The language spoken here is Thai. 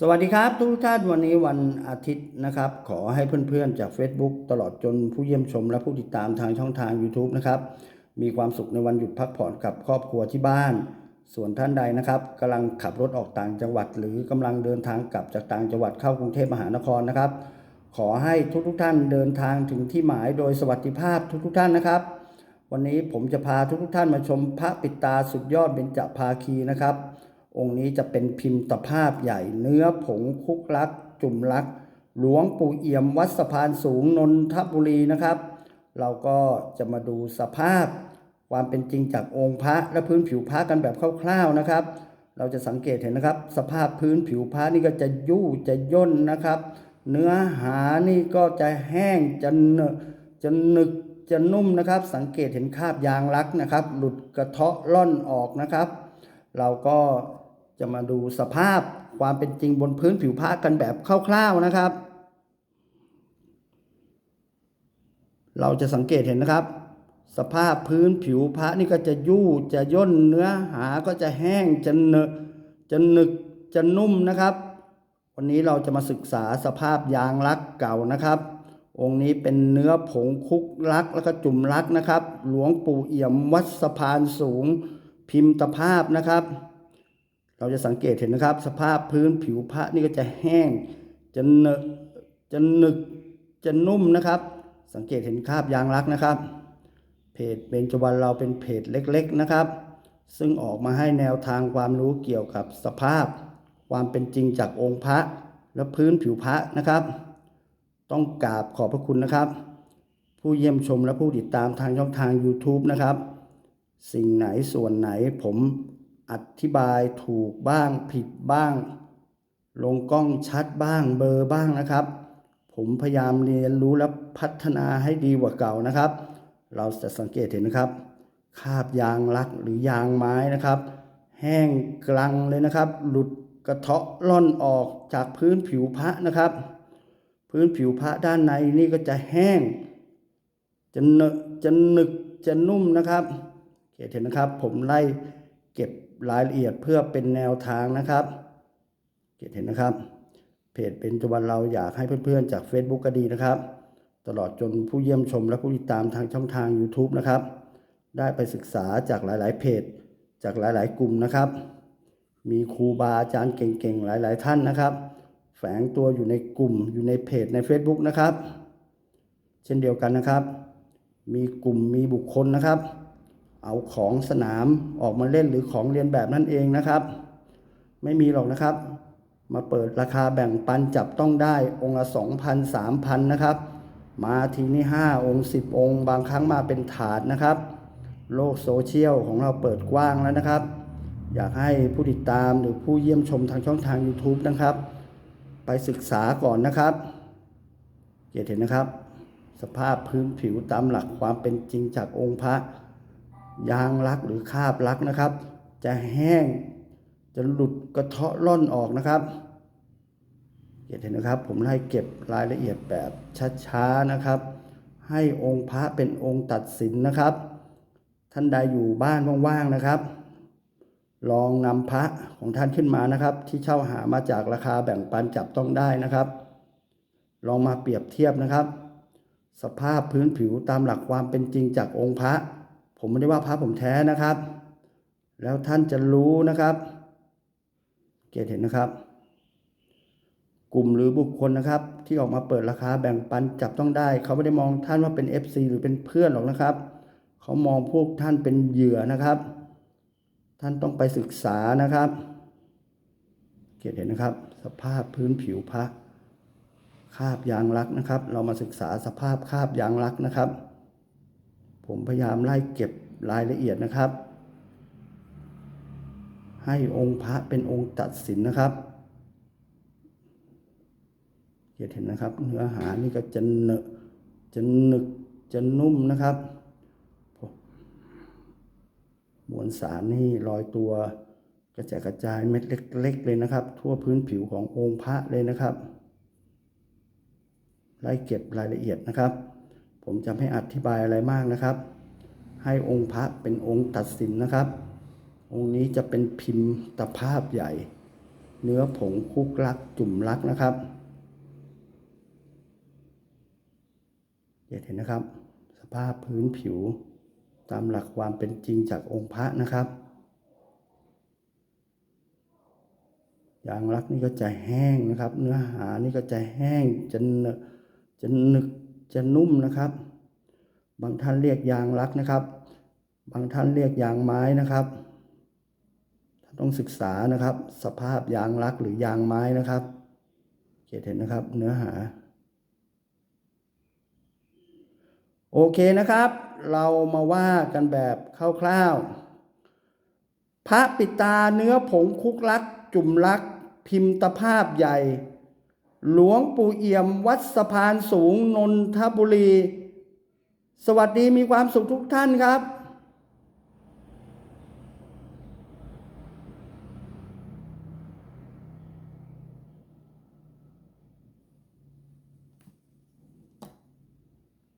สวัสดีครับ ทุกท่านวันนี้วันอาทิตย์นะครับ ขอให้เพื่อนๆจาก Facebook ตลอดจนผู้เยี่ยมชมและผู้ติดตามทางช่องทาง YouTube นะครับ มีความสุขในวันหยุดพักผ่อนกับครอบครัวที่บ้าน ส่วนท่านใดนะครับกำลังขับรถออกต่างจังหวัด หรือกำลังเดินทางกลับจากต่างจังหวัดเข้ากรุงเทพมหานครนะครับ ขอให้ทุกๆท่านเดินทางถึงที่หมายโดยสวัสดิภาพทุกๆท่านนะครับ วันนี้ผมจะพาทุกๆท่านมาชมพระปิดตาสุดยอดเบญจภาคีนะครับ องค์นี้จะเป็นพิมพ์ตภาพใหญ่เนื้อผงคุกลัก จุ่มลัก หลวงปู่เอี่ยมวัดสะพานสูงนนทบุรีนะครับ เราก็จะมาดูสภาพ ความเป็นจริงจากองค์พระและพื้นผิวพระกันแบบคร่าวๆนะครับ เราจะสังเกตเห็นนะครับ สภาพพื้นผิวพระนี่ก็จะยู่จะย่นนะครับ เนื้อหานี่ก็จะแห้งจะเนจะหนึกจะนุ่มนะครับ สังเกตเห็นคราบยางรักนะครับ หลุดกระเทาะล่อนออกนะครับ เราก็ จะมาดูสภาพความเป็นจริงบนพื้นผิวพระกันแบบคร่าวๆนะครับ เราจะสังเกตเห็นนะครับ สภาพพื้นผิวพระนี่ก็จะยู่จะย่นเนื้อหาก็จะแห้งจะเนอะจะหนึกจะนุ่มนะครับ วันนี้เราจะมาศึกษาสภาพยางลักเก่านะครับ องค์นี้เป็นเนื้อผงคุกลักแล้วก็จุ่มลักนะครับ หลวงปู่เอี่ยมวัดสะพานสูงพิมพ์ตภาพนะครับ เราจะสังเกตเห็นนะครับ สภาพพื้นผิวพระนี่ก็จะแห้ง จะเนะจะหนึกจะนุ่มนะครับ สังเกตเห็นคราบยางรักนะครับ เพจเบญจวรรณเราเป็นเพจเล็ก ๆนะครับ ซึ่งออกมาให้แนวทางความรู้เกี่ยวกับสภาพ ความเป็นจริงจากองค์พระและพื้นผิวพระนะครับ ต้องกราบขอบพระคุณนะครับ ผู้เยี่ยมชมและผู้ติดตามทางช่องทาง YouTube นะครับ สิ่งไหนส่วนไหนผม อธิบายถูกบ้างผิดบ้าง ลงกล้องชัดบ้างเบอร์บ้างนะครับ ผมพยายามเรียนรู้และพัฒนาให้ดีกว่าเก่านะครับ เราจะสังเกตเห็นนะครับ คาบยางลักหรือยางไม้นะครับ แห้งกลังเลยนะครับ หลุดกระเทาะล่อนออกจากพื้นผิวพระนะครับ พื้นผิวพระด้านในนี่ก็จะแห้ง จะเนจะหนึกจะนุ่มนะครับเห็นนะครับ ผมไล่เก็บ รายละเอียดเพื่อเป็นแนวทางนะครับเห็นนะครับ เพจเป็นจุบันเราอยากให้เพื่อนๆ จาก Facebook ก็ดีนะครับ ตลอดจนผู้เยี่ยมชมและผู้ติดตามทางช่องทาง YouTube นะครับ ได้ไปศึกษาจากหลาย ๆ เพจ จากหลาย ๆ กลุ่มนะครับ มีครูบาอาจารย์เก่ง ๆ หลาย ๆ ท่านนะครับ แฝงตัวอยู่ในกลุ่มอยู่ในเพจใน Facebook นะครับ เช่นเดียวกันนะครับ มีกลุ่มมีบุคคลนะครับ เอาของสนามออกมาเล่นหรือของเรียนแบบนั่นเองนะครับ ไม่มีหรอกนะครับ มาเปิดราคาแบ่งปันจับต้องได้องค์ละสองพันสามพันนะครับ มาทีนี้ห้าองค์สิบองค์ บางครั้งมาเป็นถาดนะครับ โลกโซเชียลของเราเปิดกว้างแล้วนะครับ อยากให้ผู้ติดตามหรือผู้เยี่ยมชมทางช่องทาง YouTube นะครับ ไปศึกษาก่อนนะครับเห็นนะครับ สภาพพื้นผิวตามหลักความเป็นจริงจากองค์พระ ยางลักหรือคาบลักนะครับ จะแห้งจะหลุดกระเทาะล่อนออกนะครับเห็นนะครับ ผมไล่เก็บรายละเอียดแบบช้าๆนะครับ ให้องค์พระเป็นองค์ตัดสินนะครับ ท่านใดอยู่บ้านว่างๆนะครับ ลองนำพระของท่านขึ้นมานะครับ ที่เช่าหามาจากราคาแบ่งปันจับต้องได้นะครับ ลองมาเปรียบเทียบนะครับ สภาพพื้นผิวตามหลักความเป็นจริงจากองค์พระ ผมไม่ได้ว่าพระผมแท้นะครับ แล้วท่านจะรู้นะครับ เกตเห็นนะครับ กลุ่มหรือบุคคลนะครับ ที่ออกมาเปิดราคาแบ่งปันจับต้องได้ เขาไม่ได้มองท่านว่าเป็น FC หรือเป็นเพื่อนหรอกนะครับ เขามองพวกท่านเป็นเหยื่อนะครับ ท่านต้องไปศึกษานะครับ เกตเห็นนะครับ สภาพพื้นผิวพระคาบยางรักนะครับ เรามาศึกษาสภาพคาบยางรักนะครับ ผมพยายามไล่เก็บรายละเอียดนะครับ ให้องค์พระเป็นองค์ตัดสินนะครับเห็นนะครับ เนื้อหานี่ก็จะเนอะจะหนึกจะนุ่มนะครับมวลสารนี่ลอยตัวกระจายกระจายเม็ดเล็ก ๆ เลยนะครับ ทั่วพื้นผิวขององค์พระเลยนะครับ ไล่เก็บรายละเอียดนะครับ ผมจะไม่อธิบายอะไรมากนะครับ ให้องค์พระเป็นองค์ตัดสินนะครับ องค์นี้จะเป็นพิมพ์ตภาพใหญ่ เนื้อผงคุกลักจุ่มลักนะครับเห็นนะครับ สภาพพื้นผิวตามหลักความเป็นจริงจากองค์พระนะครับยางรักนี่ก็จะแห้งนะครับ เนื้อหานี่ก็จะแห้งจะเนอะจะหนึก จะนุ่มนะครับ บางท่านเรียกยางรักนะครับ บางท่านเรียกยางไม้นะครับท่านต้องศึกษานะครับ สภาพยางรักหรือยางไม้นะครับเห็นนะครับ เนื้อหา โอเคนะครับ เรามาว่ากันแบบคร่าวๆพระปิดตาเนื้อผงคุกลัก จุ่มลัก พิมพ์ตภาพใหญ่ หลวงปู่เอี่ยมวัดสะพานสูงนนทบุรี สวัสดีมีความสุขทุกท่านครับ